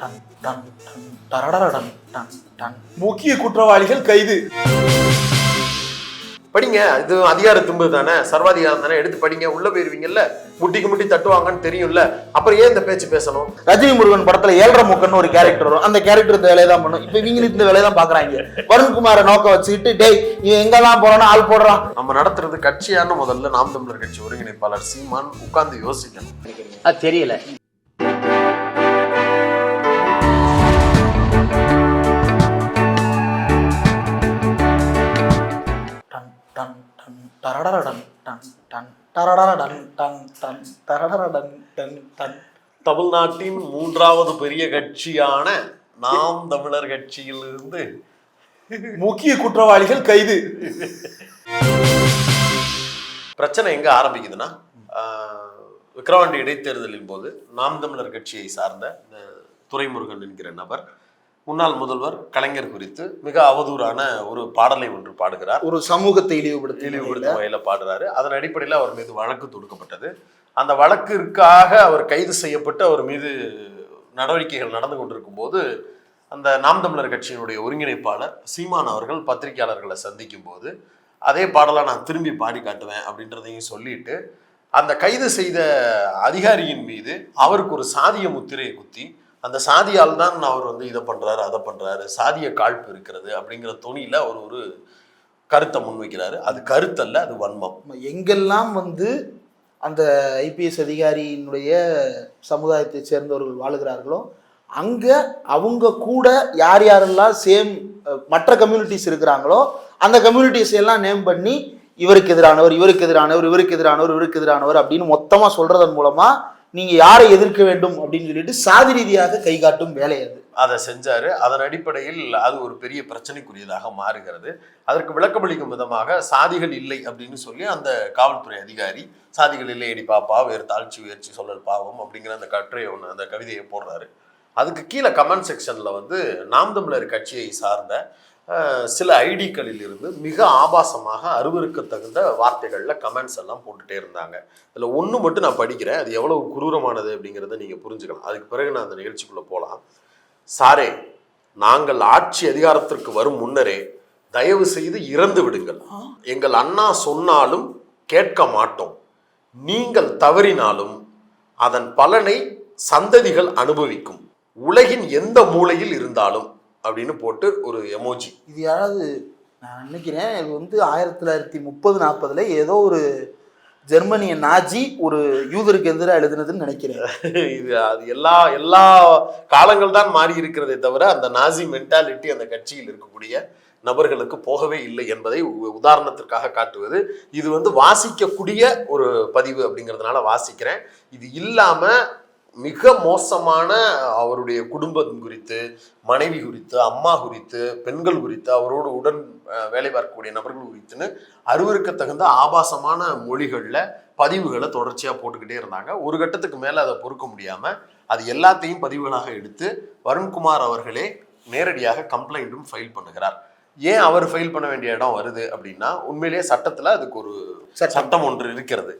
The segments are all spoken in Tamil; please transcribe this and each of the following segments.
டன் டன் டன் டரடரடன் டன் டன். முக்கிய குற்றவாளிகள் கைது. படிங்க இது அதிகார தும்பு தானே சர்வாதிகாரம் தானே எடுத்து படிங்க உள்ள போயிருவீங்கல்ல? முட்டிக்கு முட்டி தட்டுவாங்கன்னு தெரியும்ல? அப்புறம் ஏன் இந்த பேச்சு பேசணும்? ரஜினி முருகன் படத்துல ஏழரை மூக்கன்னு ஒரு கேரக்டர் வரும். அந்த கேரக்டர் இந்த வேலையை தான் பண்ணும். இப்ப இவங்களும் இந்த வேலையை தான் பாக்குறாங்க வருண்குமாரை நோக்க வச்சுக்கிட்டு டேய் இவன் எங்கெல்லாம் போறானோ ஆள் போடுறான் நம்ம நடத்துறது கட்சியான்னு முதல்ல நாம் தமிழர் கட்சி ஒருங்கிணைப்பாளர் சீமான் உட்கார்ந்து யோசிக்கணும். அது தெரியல. டரடரடன் டன் டன் டரடரடன் டன் டன் டரடரடன் டன் டன். தமிழ்நாட்டின் மூன்றாவது பெரிய கட்சியான நாம் தமிழர் கட்சியிலிருந்து முக்கிய குற்றவாளிகள் கைது. பிரச்சனை எங்க ஆரம்பிக்குதுன்னா ஆஹ், விக்கிரவாண்டி இடைத்தேர்தலின் போது நாம் தமிழர் கட்சியை சார்ந்த இந்த துரைமுருகன் என்கிற நபர் முன்னாள் முதல்வர் கலைஞர் குறித்து மிக அவதூறான ஒரு பாடலை ஒன்று பாடுகிறார். ஒரு சமூகத்தை இழிவுபடுத்தி இழிவுபடுத்தும் வகையில் பாடுறாரு. அதன் அடிப்படையில் அவர் மீது வழக்கு தொடுக்கப்பட்டது. அந்த வழக்கிற்காக அவர் கைது செய்யப்பட்டு அவர் மீது நடவடிக்கைகள் நடந்து கொண்டிருக்கும் போது அந்த நாம் தமிழர் கட்சியினுடைய ஒருங்கிணைப்பாளர் சீமான் அவர்கள் பத்திரிகையாளர்களை சந்திக்கும் போது அதே பாடலை நான் திரும்பி பாடி காட்டுவேன் அப்படின்றதையும் சொல்லிட்டு அந்த கைது செய்த அதிகாரியின் மீது அவருக்கு ஒரு சாதிய முத்திரையை குத்தி அந்த சாதியால் தான் அவர் வந்து இதை பண்ணுறாரு அதை பண்ணுறாரு சாதிய காழ்ப்பு இருக்கிறது அப்படிங்கிற தொனியில அவர் ஒரு கருத்தை முன்வைக்கிறாரு. அது கருத்தல்ல அது வன்மம். எங்கெல்லாம் வந்து அந்த ஐபிஎஸ் அதிகாரியினுடைய சமுதாயத்தை சேர்ந்தவர்கள் வாழுகிறார்களோ அங்கே அவங்க கூட யார் யாரெல்லாம் சேம் மற்ற கம்யூனிட்டிஸ் இருக்கிறாங்களோ அந்த கம்யூனிட்டிஸ் எல்லாம் நேம் பண்ணி இவருக்கு எதிரானவர் இவருக்கு எதிரானவர் இவருக்கு எதிரானவர் இவருக்கு எதிரானவர் அப்படின்னு மொத்தமாக சொல்கிறதன் மூலமாக நீங்க யாரை எதிர்க்க வேண்டும் அப்படின்னு சொல்லிட்டு சாதி ரீதியாக கை காட்டும் வேலை அது. அதை செஞ்சாரு. அதன் அடிப்படையில் அது ஒரு பெரிய பிரச்சனைக்குரியதாக மாறுகிறது. அதற்கு விளக்கமளிக்கும் விதமாக சாதிகள் இல்லை அப்படின்னு சொல்லி அந்த காவல்துறை அதிகாரி சாதிகள் இல்லை அடி பாப்பா வேறு தாழ்ச்சி உயர்ச்சி சொல்லல் பாவம் அப்படிங்கிற அந்த கட்டுரையை ஒன்று அந்த கவிதையை போடுறாரு. அதுக்கு கீழே கமெண்ட் செக்ஷன்ல வந்து நாம் தமிழர் கட்சியை சார்ந்த சில ஐடிக்களில் இருந்து மிக ஆபாசமாக அருவருக்கத்தகுந்த வார்த்தைகள்ல கமெண்ட்ஸ் எல்லாம் போட்டுட்டே இருந்தாங்க. இதுல ஒண்ணு மட்டும் நான் படிக்கிறேன். அது எவ்வளவு குரூரமானது அப்படிங்கிறத நீங்க புரிஞ்சுக்கலாம். அதுக்கு பிறகு நான் அந்த நிகழ்ச்சிக்குள்ள போலாம். சாரே நாங்கள் ஆட்சி அதிகாரத்திற்கு வரும் முன்னரே தயவு செய்து இறந்து விடுங்கள். எங்கள் அண்ணா சொன்னாலும் கேட்க மாட்டோம். நீங்கள் தவறினாலும் அதன் பலனை சந்ததிகள் அனுபவிக்கும். உலகின் எந்த மூலையில் இருந்தாலும் அப்படின்னு போட்டு ஒரு எமோஜி இது யாராவது நான் நினைக்கிறேன் இது வந்து ஆயிரத்தி தொள்ளாயிரத்தி முப்பது நாற்பதுல ஏதோ ஒரு ஜெர்மனிய நாஜி ஒரு யூதருக்கு எதிராக எழுதுனதுன்னு நினைக்கிறேன். இது அது எல்லா எல்லா காலங்கள் தான் மாறி இருக்கிறதே தவிர அந்த நாசி மென்டாலிட்டி அந்த கட்சியில் இருக்கக்கூடிய நபர்களுக்கு போகவே இல்லை என்பதை உதாரணத்திற்காக காட்டுவது. இது வந்து வாசிக்கக்கூடிய ஒரு பதிவு அப்படிங்கிறதுனால வாசிக்கிறேன். இது இல்லாம மிக மோசமான அவருடைய குடும்பம் குறித்து மனைவி குறித்து அம்மா குறித்து பெண்கள் குறித்து அவரோடு உடன் வேலை பார்க்கக்கூடிய நபர்கள் குறித்துன்னு அருவருக்கத்தகுந்த ஆபாசமான மொழிகளில் பதிவுகளை தொடர்ச்சியாக போட்டுக்கிட்டே இருந்தாங்க. ஒரு கட்டத்துக்கு மேலே அதை பொறுக்க முடியாமல் அது எல்லாத்தையும் பதிவுகளாக எடுத்து வருண்குமார் அவர்களே நேரடியாக கம்ப்ளைண்ட்டும் ஃபைல் பண்ணுகிறார். ஏன் அவர் ஃபைல் பண்ண வேண்டிய இடம் வருது அப்படின்னா உண்மையிலேயே சட்டத்தில் அதுக்கு ஒரு. சட்டம் ஒன்று இருக்கிறது.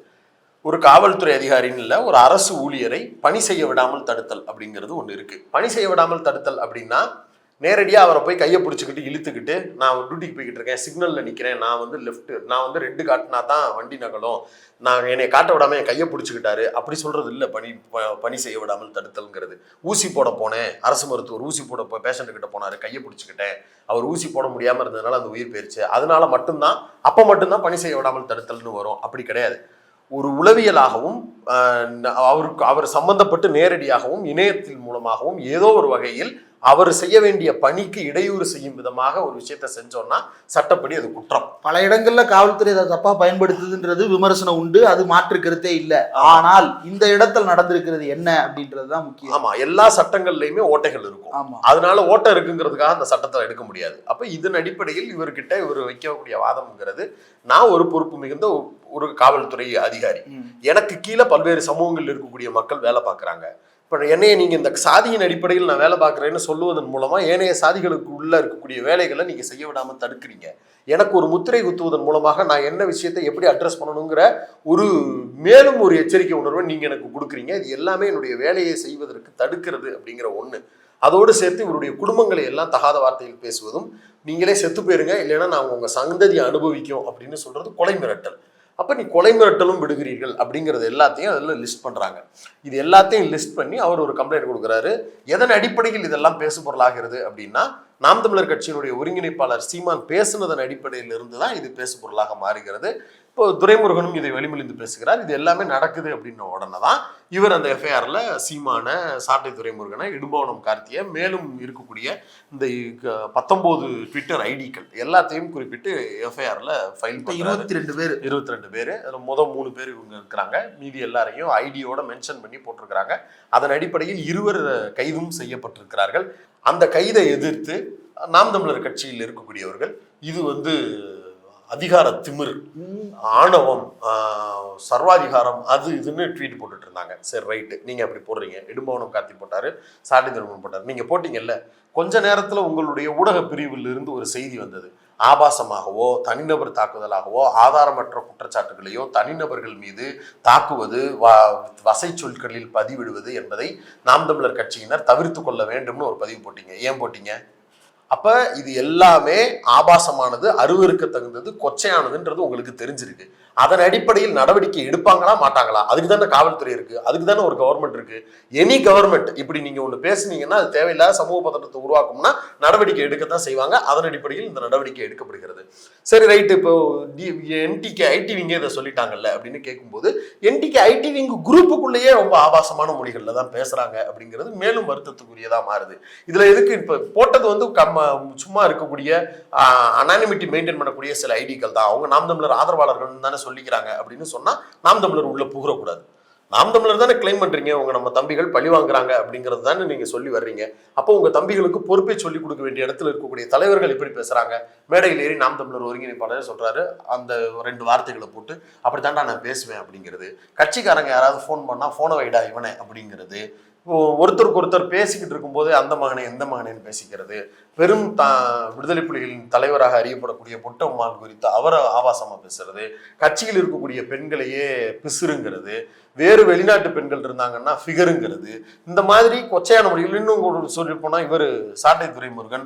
ஒரு காவல்துறை அதிகாரின்னு இல்லை ஒரு அரசு ஊழியரை பணி செய்ய விடாமல் தடுத்தல் அப்படிங்கிறது ஒன்று இருக்குது பணி செய்ய விடாமல் தடுத்தல் அப்படின்னா நேரடியாக அவரை போய் கையை பிடிச்சிக்கிட்டு இழுத்துக்கிட்டு நான் டியூட்டிக்கு போய்கிட்டு இருக்கேன் சிக்னலில் நிற்கிறேன் நான் வந்து லெஃப்ட் நான் வந்து ரெட்டு காட்டினா தான் வண்டி நகலும் நான் என்னை காட்ட விடாமல் என் கையை பிடிச்சிக்கிட்டாரு அப்படி சொல்கிறது இல்லை பணி ப- பணி செய்ய விடாமல் தடுத்தல்ங்கிறது. ஊசி போட போனேன் அரசு மருத்துவர் ஊசி போட போ பேஷண்ட்டு கிட்ட போனார் கையை பிடிச்சிக்கிட்டேன் அவர் ஊசி போட முடியாமல் இருந்ததுனால அந்த உயிர் போயிடுச்சு அதனால மட்டும்தான் அப்போ மட்டும்தான் பணி செய்ய விடாமல் தடுத்தல்னு வரும். அப்படி கிடையாது. ஒரு உளவியலாகவும் அவருக்கு அவர் சம்பந்தப்பட்டு நேரடியாகவும் இணையத்தின் மூலமாகவும் ஏதோ ஒரு வகையில் அவர் செய்ய வேண்டிய பணிக்கு இடையூறு செய்யும் விதமாக ஒரு விஷயத்த செஞ்சோம்னா சட்டப்படி அது குற்றம். பல இடங்கள்ல காவல்துறை அதை தப்பா பயன்படுத்துதுன்றது விமர்சனம் உண்டு அது மாற்று கருத்தே இல்லை. ஆனால் இந்த இடத்துல நடந்திருக்கிறது என்ன அப்படின்றது தான் முக்கியம். ஆமா எல்லா சட்டங்கள்லயுமே ஓட்டைகள் இருக்கும். ஆமா. அதனால ஓட்டை இருக்குங்கிறதுக்காக அந்த சட்டத்தை எடுக்க முடியாது. அப்ப இதன் அடிப்படையில் இவர்கிட்ட இவர் வைக்கக்கூடிய வாதம்ங்கிறது நான் ஒரு பொறுப்பு மிகுந்த ஒரு காவல்துறை அதிகாரி. எனக்கு கீழே பல்வேறு சமூகங்களில் இருக்கக்கூடிய மக்கள் வேலை பார்க்குறாங்க. இப்போ என்னைய நீங்கள் இந்த சாதியின் அடிப்படையில் நான் வேலை பார்க்குறேன்னு சொல்லுவதன் மூலமாக ஏனைய சாதிகளுக்கு உள்ளே இருக்கக்கூடிய வேலைகளை நீங்கள் செய்ய விடாமல் தடுக்கிறீங்க. எனக்கு ஒரு முத்திரை குத்துவதன் மூலமாக நான் என்ன விஷயத்தை எப்படி அட்ரஸ் பண்ணணுங்கிற ஒரு மேலும் ஒரு எச்சரிக்கை உணர்வை நீங்கள் எனக்கு கொடுக்குறீங்க. இது எல்லாமே என்னுடைய வேலையை செய்வதற்கு தடுக்கிறது அப்படிங்கிற ஒன்று அதோடு சேர்த்து இவருடைய குடும்பங்களை எல்லாம் தகாத வார்த்தையில் பேசுவதும் நீங்களே செத்து போயிருங்க. இல்லைன்னா நாங்கள் உங்கள் சந்ததி அனுபவிக்கும் அப்படின்னு சொல்கிறது கொலை மிரட்டல். அப்போ நீ கொலை மிரட்டலும் விடுகிறீர்கள் அப்படிங்கிறது எல்லாத்தையும் அதில் லிஸ்ட் பண்ணுறாங்க இது எல்லாத்தையும் லிஸ்ட் பண்ணி அவர் ஒரு கம்ப்ளைண்ட் கொடுக்குறாரு. எதன் அடிப்படையில் இதெல்லாம் பேசு பொருளாகிறது அப்படின்னா நாம் தமிழர் கட்சியினுடைய ஒருங்கிணைப்பாளர் சீமான் பேசுனதன் அடிப்படையில் இருந்து தான் இது பேசு பொருளாக மாறுகிறது. இப்போ துரைமுருகனும் இதை வெளிமொழிந்து பேசுகிறார். இது எல்லாமே நடக்குது அப்படின்ன உடனே தான் இவர் அந்த எஃப்ஐஆர்ல சீமான சாட்டை துரைமுருகனை இடும்பவனம் கார்த்திய மேலும் இருக்கக்கூடிய இந்த பத்தொன்பது ட்விட்டர் ஐடிக்கள் எல்லாத்தையும் குறிப்பிட்டு எஃப்ஐஆர்ல ஃபைல் இருபத்தி ரெண்டு பேர். இருபத்தி ரெண்டு பேர். அதில் முதல் மூணு பேர் இவங்க இருக்கிறாங்க. மீதி எல்லாரையும் ஐடியோட மென்ஷன் பண்ணி போட்டிருக்கிறாங்க. அதன் அடிப்படையில் இருவர் கைதும் செய்யப்பட்டிருக்கிறார்கள். அந்த கைதை எதிர்த்து நாம் தமிழர் கட்சியில் இருக்கக்கூடியவர்கள் இது வந்து அதிகார திமிர் ஆணவம் சர்வாதிகாரம் அது இதுன்னு ட்வீட் போட்டுட்டு இருந்தாங்க. சரி ரைட்டு நீங்கள் அப்படி போடுறீங்க. இடும்பவனம் கார்த்தி போட்டாரு சாட்டி திருமணம் போட்டார். நீங்கள் போட்டீங்கல்ல கொஞ்ச நேரத்தில் உங்களுடைய ஊடக பிரிவில் இருந்து ஒரு செய்தி வந்தது. ஆபாசமாகவோ தனிநபர் தாக்குதலாகவோ ஆதாரமற்ற குற்றச்சாட்டுகளையோ தனிநபர்கள் மீது தாக்குவது வசை சொற்களில் பதிவிடுவது என்பதை நாம் தமிழர் கட்சியினர் தவிர்த்து கொள்ள வேண்டும்னு ஒரு பதிவு போட்டீங்க. ஏன் போட்டீங்க? அப்ப இது எல்லாமே ஆபாசமானது அருவருக்க தகுந்தது கொச்சையானதுன்றது உங்களுக்கு தெரிஞ்சிருக்கு. அதன் அடிப்படையில் நடவடிக்கை எடுப்பாங்களா மாட்டாங்களா? அதுக்கு தானே காவல்துறை இருக்கு. அதுக்கு தானே ஒரு கவர்மெண்ட் இருக்கு. எனி கவர்மெண்ட் இப்படி நீங்க ஒன்று பேசுனீங்கன்னா அது தேவையில்லாத சமூக பதட்டத்தை உருவாக்கும்னா நடவடிக்கை எடுக்கத்தான் செய்வாங்க. அதன் அடிப்படையில் இந்த நடவடிக்கை எடுக்கப்படுகிறது. சரி ரைட்டு இப்போ என்டிகே ஐடி விங்க இதை சொல்லிட்டாங்கல்ல அப்படின்னு கேட்கும்போது என்டிகே ஐடிவிங் குரூப்புக்குள்ளேயே ரொம்ப ஆபாசமான மொழிகளில் தான் பேசுறாங்க அப்படிங்கிறது மேலும் வருத்தத்துக்குரியதா மாறுது. இதுல எதுக்கு இப்போ போட்டது வந்து கம்ம சும்மா இருக்கக்கூடிய அனானிமிட்டி மெயின்டைன் பண்ணக்கூடிய சில ஐடிகள் தான். அவங்க நாம் தமிழர் ஆதரவாளர்கள் தானே சொல்லிக்கிறாங்க அப்படின்னு சொன்னால் நாம் தமிழர் உள்ளே புகழக்கூடாது நாம் தமிழர் தானே கிளைம் பண்ணுறீங்க உங்கள் நம்ம தம்பிகள் பழி வாங்குறாங்க அப்படிங்கிறது தானே நீங்கள் சொல்லி வர்றீங்க. அப்போ உங்கள் தம்பிகளுக்கு பொறுப்பை சொல்லிக் கொடுக்க வேண்டிய இடத்துல இருக்கக்கூடிய தலைவர்கள் எப்படி பேசுகிறாங்க மேடையில் ஏறி நாம் தமிழர் ஒருங்கிணைப்பாளர் சொல்கிறாரு அந்த ரெண்டு வார்த்தைகளை போட்டு அப்படித்தாண்டா நான் பேசுவேன் அப்படிங்கிறது. கட்சிக்காரங்க யாராவது ஃபோன் பண்ணால் ஃபோனை வைடா இவனே அப்படிங்கிறது. ஒருத்தருக்கு ஒருத்தர் பேசிக்கிட்டு இருக்கும்போது அந்த மகனை எந்த மகனேன்னு பேசிக்கிறது. பெரும் தா விடுதலை புலிகளின் தலைவராக அறியப்படக்கூடிய பொட்டம்மாள் குறித்து அவரை ஆபாசமாக பேசுறது கட்சியில் இருக்கக்கூடிய பெண்களையே பிசுறுங்கிறது வேறு வெளிநாட்டு பெண்கள் இருந்தாங்கன்னா ஃபிகருங்கிறது இந்த மாதிரி கொச்சையான முறையில் இன்னும் சொல்லி போனால் இவர் சாட்டை துரைமுருகன்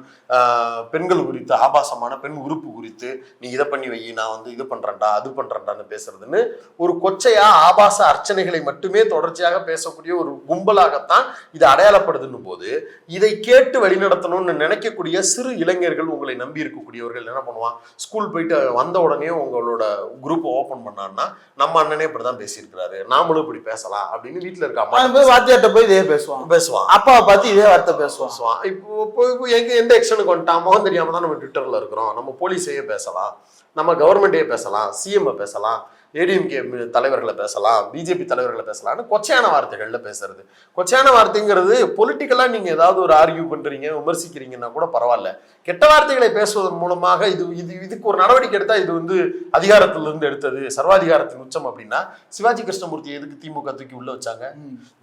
பெண்கள் குறித்து ஆபாசமான பெண் உறுப்பு குறித்து நீ இதை பண்ணி வை நான் வந்து இது பண்ணுறேன்டா அது பண்ணுறேன்டான்னு பேசுறதுன்னு ஒரு கொச்சையா ஆபாச அர்ச்சனைகளை மட்டுமே தொடர்ச்சியாக பேசக்கூடிய ஒரு கும்பலாகத்தான் இது அடையாளப்படுதுன்னும் போது இதை கேட்டு வழிநடத்தணும்னு நினைக்கக்கூடிய சிறு இளைஞர்கள் உங்களை நம்பி இருக்கக்கூடியவர்கள் என்ன பண்ணுவான் ஸ்கூல் போயிட்டு வந்த உடனே உங்களோட குரூப் ஓபன் பண்ணான்னா நம்ம அண்ணனே இப்படிதான் பேசியிருக்கிறாரு. நாமளும் இப்படி பேசலாம் அப்படின்னு வீட்டுல இருக்க அம்மா போய் வாத்தியார்ட்ட போய் இதே பேசுவான். பேசுவான். அப்பாவை பார்த்து இதே வார்த்தை பேசுவான். இப்போ எங்க எந்த எக்ஷனுக்கு வந்துட்டான்? முகம் தெரியாம தான் நம்ம ட்விட்டர்ல இருக்கிறோம். நம்ம போலீஸையே பேசலாம். நம்ம கவர்மெண்ட்டே பேசலாம். சிஎம் பேசலாம். ஏடிஎம்கே தலைவர்களை பேசலாம் பிஜேபி தலைவர்களை பேசலாம்னு கொச்சையான வார்த்தைகள்ல பேசுறது. கொச்சையான வார்த்தைங்கிறது பொலிட்டிக்கலா நீங்க ஏதாவது ஒரு ஆர்கியூ பண்றீங்க விமர்சிக்கிறீங்கன்னா கூட பரவாயில்ல. கெட்ட வார்த்தைகளை பேசுவதன் மூலமாக இது இது இதுக்கு ஒரு நடவடிக்கை எடுத்தா இது வந்து அதிகாரத்திலிருந்து எடுத்தது சர்வாதிகாரத்தின் உச்சம் அப்படின்னா சிவாஜி கிருஷ்ணமூர்த்தி எதுக்கு திமுக தூக்கி உள்ள வச்சாங்க?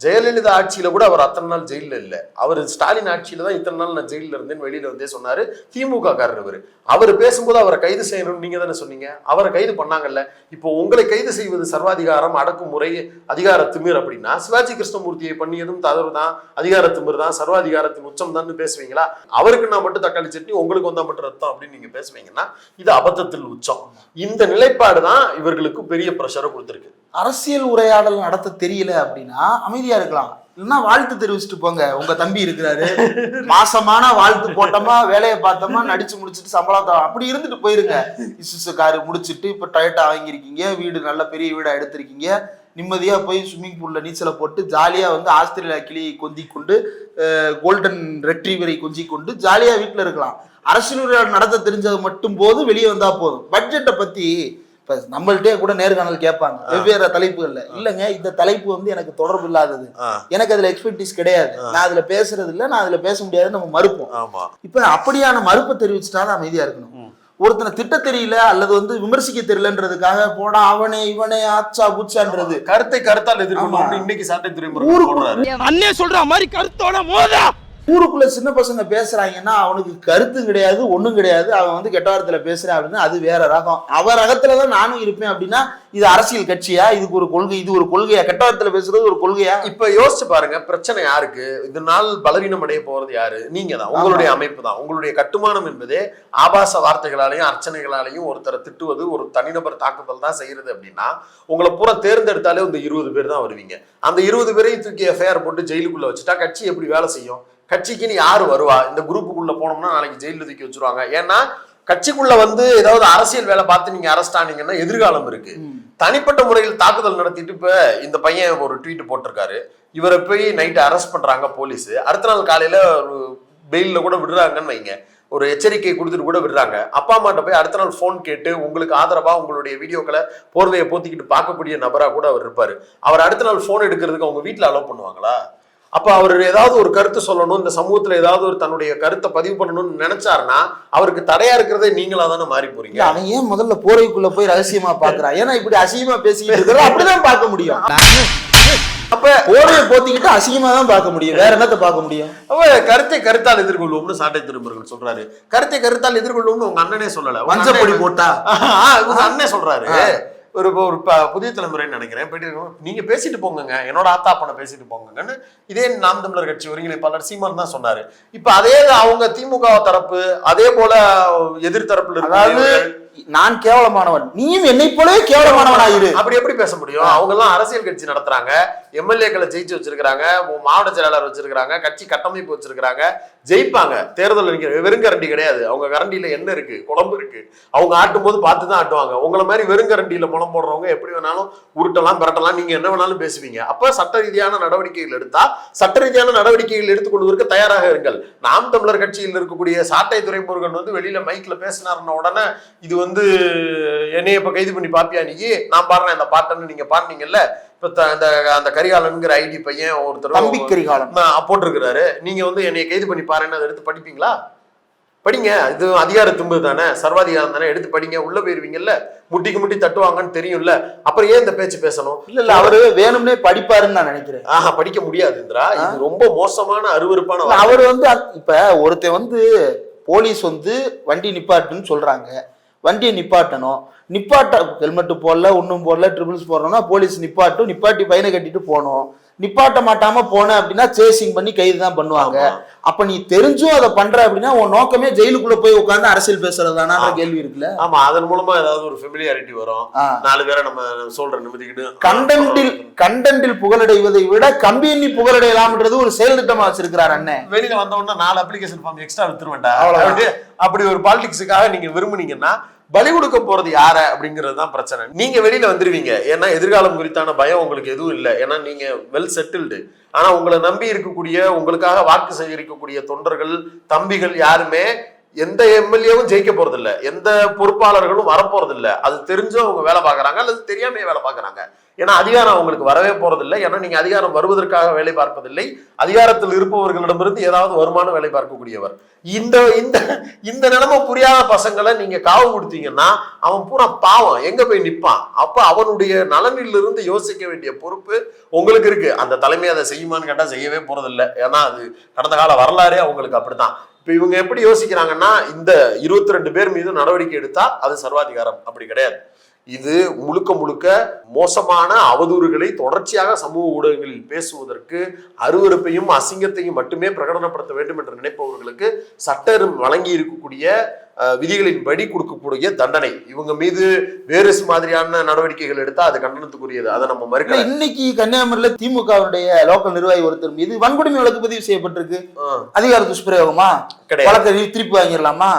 ஜெயலலிதா ஆட்சியில கூட அவர் அத்தனை நாள் ஜெயில்ல இல்ல. அவர் ஸ்டாலின் ஆட்சியில தான் இத்தனை நாள் நான் ஜெயில்ல இருந்தேன் வெளியில வந்தே சொன்னாரு. திமுக காரர் அவர் பேசும்போது அவரை கைது செய்யணும்னு நீங்க தானே சொன்னீங்க? அவரை கைது பண்ணாங்கல்ல. இப்போ உங்களை கைது செய்வது சர்வாதிகாரம் அடக்குமுறை அதிகார திமிர் அப்படின்னா சிவாஜி கிருஷ்ணமூர்த்தியை பண்ணியதும் தவறு தான் அதிகார திமிர் தான் சர்வாதிகாரத்தின் உச்சம் தான் பேசுவீங்களா? அவருக்கு நான் மட்டும் தக்காளி சட்னி உங்களுக்கு வந்தா மட்டும் ரத்தம் அப்படின்னு நீங்க பேசுவீங்கன்னா இது அபத்தத்தில் உச்சம். இந்த நிலைப்பாடு தான் இவர்களுக்கு பெரிய பிரஷரை கொடுத்துருக்கு. அரசியல் உரையாடல் நடத்த தெரியல அப்படின்னா அமைதியா இருக்கலாம். இல்லைன்னா வாழ்த்து தெரிவிச்சுட்டு போங்க. உங்க தம்பி இருக்கிறாரு. மாசமான வாழ்த்து போட்டோமா வேலையை பார்த்தோமா நடிச்சு முடிச்சுட்டு சம்பளம் அப்படி இருந்துட்டு போயிருங்க. இசுசு காரு முடிச்சிட்டு இப்ப டொயட்டா வாங்கியிருக்கீங்க. வீடு நல்ல பெரிய வீடா எடுத்திருக்கீங்க. நிம்மதியா போய் ஸ்விம்மிங் பூல்ல நீச்சலை போட்டு ஜாலியா வந்து ஆஸ்திரேலியா கிளியை கொந்தி கொண்டு கோல்டன் ரெட்ரீவரை கொஞ்சி கொண்டு ஜாலியா வீட்டுல இருக்கலாம். அரசியல் நடத்த தெரிஞ்சது மட்டும் போது வெளியே வந்தா போதும். பட்ஜெட்டை பத்தி இப்ப நம்மள்ட்டே கூட நேர்காணல் கேட்பாங்க. வெவ்வேறு தலைப்புகள்ல. இல்லைங்க இந்த தலைப்பு வந்து எனக்கு தொடர்பு இல்லாதது. எனக்கு அதுல எக்ஸ்பெக்டிஸ் கிடையாது. நான் அதுல பேசுறது இல்ல நான் அதுல பேச முடியாதுன்னு நம்ம மறுப்போம். ஆமா. இப்ப அப்படியான மறுப்பை தெரிவிச்சுட்டாலும் அமைதியா இருக்கணும். ம். ஒருத்தனை திட்ட தெரியல அல்லது வந்து விமர்சிக்க தெரியலன்றதுக்காக போடா அவனே இவனே ஆச்சா பூச்சான்றது. கருத்தை கருத்தால் ஆமா. எதிர்கொள்ளணும்னு இன்னைக்கு சாட்டை துறைமுறை ஊருக்கு அண்ணே சொல்ற மாதிரி கருத்தோட மோதா! ஊருக்குள்ள சின்ன பசங்க பேசுறாங்கன்னா அவனுக்கு கருத்தும் கிடையாது ஒண்ணும் கிடையாது. அவன் வந்து கெட்ட வார்த்தையில பேசுறான் அப்படின்னா அது வேற ரகம். அவ ரகத்துல தான் நானும் இருப்பேன் அப்படின்னா இது அரசியல் கட்சியா? இதுக்கு ஒரு கொள்கை இது ஒரு கொள்கையா? கெட்ட வார்த்தையில பேசுறது ஒரு கொள்கையா? இப்ப யோசிச்சு பாருங்க பிரச்சனை யாருக்கு? இதனால் பலவீனம் அடைய போறது யாரு? நீங்க தான் உங்களுடைய அமைப்பு தான் உங்களுடைய கட்டுமானம் என்பதே ஆபாச வார்த்தைகளாலையும் அர்ச்சனைகளாலையும் ஒருத்தரை திட்டுவது ஒரு தனிநபர் தாக்குதல் தான் செய்யறது அப்படின்னா உங்களை பூரா தேர்ந்தெடுத்தாலே இந்த இருபது பேர் தான் வருவீங்க. அந்த இருபது பேரையும் தூக்கி எஃப்ஐஆர் போட்டு ஜெயிலுக்குள்ள வச்சுட்டா கட்சி எப்படி வேலை செய்யும்? கட்சிக்குன்னு யாரு வருவா? இந்த குரூப்புக்குள்ள போனோம்னா நாளைக்கு ஜெயில தூக்கி வச்சிருவாங்க. ஏன்னா கட்சிக்குள்ள வந்து ஏதாவது அரசியல் வேலை பார்த்து நீங்க அரெஸ்ட் ஆனீங்கன்னா எதிர்காலம் இருக்கு. தனிப்பட்ட முறையில் தாக்குதல் நடத்திட்டு இப்ப இந்த பையன் ஒரு ட்வீட் போட்டிருக்காரு. இவரை போய் நைட்டு அரெஸ்ட் பண்றாங்க போலீஸ் அடுத்த நாள் காலையில ஒரு பெயில்ல கூட விடுறாங்கன்னு வைங்க. ஒரு எச்சரிக்கை கொடுத்துட்டு கூட விடுறாங்க. அப்பா அம்மாட்ட போய் அடுத்த நாள் ஃபோன் கேட்டு உங்களுக்கு ஆதரவா உங்களுடைய வீடியோக்களை போர்வையை போத்திக்கிட்டு பார்க்கக்கூடிய நபரா கூட அவர் இருப்பாரு. அவர் அடுத்த நாள் ஃபோன் எடுக்கிறதுக்கு அவங்க வீட்ல அலோவ் பண்ணுவாங்களா? அப்ப அவர் ஏதாவது ஒரு கருத்து சொல்லணும் இந்த சமூகத்துல ஏதாவது ஒரு தன்னுடைய கருத்தை பதிவு பண்ணணும்னு நினைச்சாருன்னா அவருக்கு தடையா இருக்கிறதே நீங்களா தானே மாறி போறீங்க. அவன் ஏன் முதல்ல போரைக்குள்ள போய் ரகசியமா பாக்குறான்? ஏன்னா இப்படி அசிங்கமா பேசிக்கிட்டு இருக்கிறோம் அப்படிதான் பார்க்க முடியும். அப்ப போரையை போத்திக்கிட்டு அசிங்கமா தான் பார்க்க முடியும். வேற என்னத்த பார்க்க முடியும்? அவ கருத்தை கருத்தால் எதிர்கொள்வோம்னு சாட்டை திரும்பர்கள் சொல்றாரு. கருத்தை கருத்தால் எதிர்கொள்வோம்னு உங்க அண்ணனே சொல்லல. உங்க மஞ்சள் பொடி அண்ணன் போட்டா? உங்க அண்ணன் சொல்றாரு. ஒரு ஒரு புதிய தலைமுறைன்னு நினைக்கிறேன். போயிட்டு. நீங்க பேசிட்டு போங்கங்க. என்னோட ஆத்தா அப்பனை பேசிட்டு போங்கங்கன்னு இதே நாம் தமிழர் கட்சி ஒருங்கிணைப்பாளர் சீமான் தான் சொன்னாரு. இப்ப அதே அவங்க திமுக தரப்பு அதே போல எதிர் தரப்புல அதாவது இருக்கிறவர்கள் நான் கேவலமானவன். நீயும் என்னை போலவே கேவலமானவனாயிரு. அப்படி எப்படி பேச முடியும்? அவங்க எல்லாம் அரசியல் கட்சி நடத்துறாங்க. எம்எல்ஏக்களை ஜெயிச்சு வச்சிருக்காங்க மாவட்ட செயலாளர் வச்சிருக்காங்க கட்சி கட்டமைப்பு வச்சிருக்காங்க ஜெயிப்பாங்க. தேர்தல் வெறும் கரண்டி கிடையாது. அவங்க கரண்டியில என்ன இருக்கு? குழம்பு இருக்கு. அவங்க ஆட்டும் போது பார்த்து தான் ஆட்டுவாங்க. உங்களை மாதிரி வெறுங்கரண்டியில முளம் போடுறவங்க எப்படி வேணாலும் உருட்டலாம் பரட்டலாம் நீங்க என்ன வேணாலும் பேசுவீங்க. அப்ப சட்ட ரீதியான நடவடிக்கைகள் எடுத்தா சட்ட ரீதியான நடவடிக்கைகள் எடுத்துக்கொள்வதற்கு தயாராக இருங்கள். நாம் தமிழர் கட்சியில் இருக்கக்கூடிய சாட்டை துறைமுருகன் வந்து வெளியில மைக்ல பேசினார்ன உடனே இது வந்து என்னைய இப்ப கைது பண்ணி பாப்பியா நீ? நான் பாடுறேன் இந்த பாட்டுன்னு நீங்க பாடுனீங்கல்ல? இப்ப அந்த அந்த கரிகாலன்ங்கிற ஐடி பையன் ஒருத்தர் தம்பி கரிகாலன். போட்டிருக்கிறாரு. நீங்க வந்து என்னைய கைது பண்ணி பாருன்னு அதை எடுத்து படிப்பீங்களா? படிங்க. இது அதிகார தும்பு தானே. சர்வாதிகாரம் தானே. எடுத்து படிங்க. உள்ள போயிருவீங்கல்ல? முட்டிக்கு முட்டி தட்டுவாங்கன்னு தெரியும்ல? அப்புறம் ஏன் இந்த பேச்சு பேசணும்? இல்ல இல்ல அவரு வேணும்னே படிப்பாருன்னு நான் நினைக்கிறேன். ஆஹா படிக்க முடியாது இந்திரா இது ரொம்ப மோசமான அருவருப்பான அவர் வந்து இப்ப ஒருத்தன் வந்து போலீஸ் வந்து வண்டி நிப்பாட்டுன்னு சொல்றாங்க. வண்டியை நிப்பாட்டணும். நிப்பாட்ட ஹெல்மெட்டு போடல ஒன்றும் போடல ட்ரிபிள்ஸ் போடுறோம்னா போலீஸ் நிப்பாட்டும் நிப்பாட்டி பையனை கட்டிட்டு போகணும். நிப்பாட்ட மாட்டாம போன அப்படின்னா சேசிங் பண்ணி கைது தான் பண்ணுவாங்க. அப்ப நீ தெரிஞ்சும் அதை பண்ற அப்படின்னா உன் நோக்கமே ஜெயிலுக்குள்ள போய் உட்கார்ந்து அரசியல் பேசுறதானான்ற ஆமா. கேள்வி இருக்குல்ல? ஆமா அதன் மூலமா ஏதாவது ஒரு ஃபெமிலியாரிட்டி வரும். நாலு பேரை நம்ம சொல்ற நிமிதிக்கிட்டு கண்டென்ட்டில் கண்டென்ட்டில் புகழடைவதை விட கம்பி எண்ணி புகழடையலாம்ன்றது ஒரு செயல் திட்டமா வச்சிருக்கிறார் அண்ணன் வெளியில வந்த உடனே நாலு அப்ளிகேஷன் ஃபார்ம் எக்ஸ்ட்ரா வித்துருவேன்டா. அப்படி ஒரு பாலிடிக்ஸுக்காக நீங்க விரும்புனீங்கன்னா பலி கொடுக்க போறது யார அப்படிங்கிறது தான் பிரச்சனை. நீங்க வெளியில வந்துருவீங்க. ஏன்னா எதிர்காலம் குறித்தான பயம் உங்களுக்கு எதுவும் இல்லை. ஏன்னா நீங்க வெல் செட்டில்டு ஆனா உங்களை நம்பி இருக்கக்கூடிய உங்களுக்காக வாக்கு சேகரிக்கக்கூடிய தொண்டர்கள் தம்பிகள் யாருமே எந்த எம்எல்ஏவும் ஜெயிக்க போறது எந்த பொறுப்பாளர்களும் வரப்போறது அது தெரிஞ்சும் அவங்க வேலை பார்க்குறாங்க. அல்லது தெரியாமையே வேலை பார்க்குறாங்க. ஏன்னா அதிகாரம் அவங்களுக்கு வரவே போறதில்லை. ஏன்னா நீங்க அதிகாரம் வருவதற்காக வேலை பார்ப்பதில்லை. அதிகாரத்தில் இருப்பவர்களிடமிருந்து ஏதாவது வருமானம் வேலை பார்க்கக்கூடியவர். இந்த இந்த இந்த நிலைமை புரியாத பசங்களை நீங்க காவு கொடுத்தீங்கன்னா அவன் பூரா பாவம். எங்க போய் நிற்பான் அப்ப அவனுடைய நலனிலிருந்து யோசிக்க வேண்டிய பொறுப்பு உங்களுக்கு இருக்கு. அந்த தலைமை அதை செய்யுமான்னு கேட்டால் செய்யவே போறதில்லை. ஏன்னா அது கடந்த கால வரலாறே அவங்களுக்கு அப்படித்தான். இப்போ இவங்க எப்படி யோசிக்கிறாங்கன்னா இந்த இருபத்தி ரெண்டு பேர் மீது நடவடிக்கை எடுத்தா அது சர்வாதிகாரம். அப்படி கிடையாது. இது முழுக்க முழுக்க மோசமான அவதூறுகளை தொடர்ச்சியாக சமூக ஊடகங்களில் பேசுவதற்கு அருவருப்பையும் அசிங்கத்தையும் மட்டுமே பிரகடனப்படுத்த வேண்டும் என்று நினைப்பவர்களுக்கு சட்டம் வழங்கி இருக்கக்கூடிய விதிகளின்படி கொடுக்கக்கூடிய தண்டனை. இவங்க மீது வேறு மாதிரியான நடவடிக்கைகள் எடுத்தா அது கண்டனத்துக்குரியது. அதை நம்ம மறுக்கல. இன்னைக்கு கன்னியாகுமரியில திமுகவுடைய லோக்கல் நிர்வாகி ஒருத்தர் மீது வன்கொடுமை வழக்கு பதிவு செய்யப்பட்டிருக்கு. அதிகார துஷ்பிரயோகமா? வழக்கை திருப்பி வாங்கிடலாமா?